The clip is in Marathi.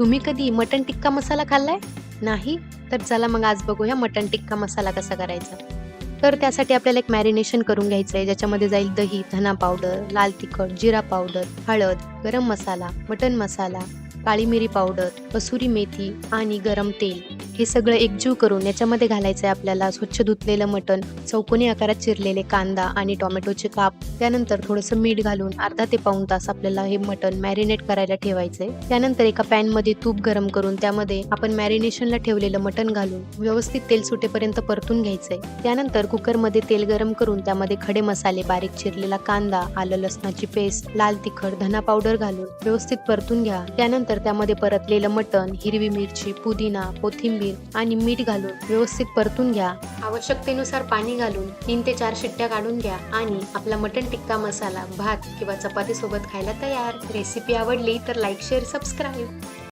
तुम्ही कधी मटन टिक्का मसाला खाल्लाय? नाही? तर चला मग आज बघूया मटन टिक्का मसाला कसा करायचा. तर त्यासाठी आपल्याला एक मॅरिनेशन करून घ्यायचं आहे ज्याच्यामध्ये जाईल दही धना पावडर लाल तिखट जिरा पावडर हळद गरम मसाला मटन मसाला काळी मिरी पावडर कसुरी मेथी आणि गरम तेल. हे सगळं एकजीव करून याच्यामध्ये घालायचं आहे आपल्याला स्वच्छ धुतलेलं मटण चौकोनी आकारात चिरलेले कांदा आणि टोमॅटोचे काप. त्यानंतर थोडंसं मीठ घालून अर्धा ते पाऊण तास आपल्याला हे मटण मॅरिनेट करायला ठेवायचंय. त्यानंतर एका पॅनमध्ये तूप गरम करून त्यामध्ये आपण मॅरिनेशनला ठेवलेलं मटण घालून व्यवस्थित तेल सुटेपर्यंत परतून घ्यायचंय. त्यानंतर कुकरमध्ये तेल गरम करून त्यामध्ये खडे मसाले बारीक चिरलेला कांदा आलं लसणाची पेस्ट लाल तिखट धना पावडर घालून व्यवस्थित परतून घ्या. त्यानंतर त्यामध्ये परतलेलं मटण हिरवी मिरची पुदिना कोथिंबीर आणि मीठ घालून व्यवस्थित परतून घ्या. आवश्यकतेनुसार पाणी घालून तीन ते चार शिट्ट्या काढून घ्या आणि आपला मटन टिक्का मसाला भात किंवा चपाती सोबत खायला तयार. रेसिपी आवडली तर लाईक शेअर सबस्क्राईब.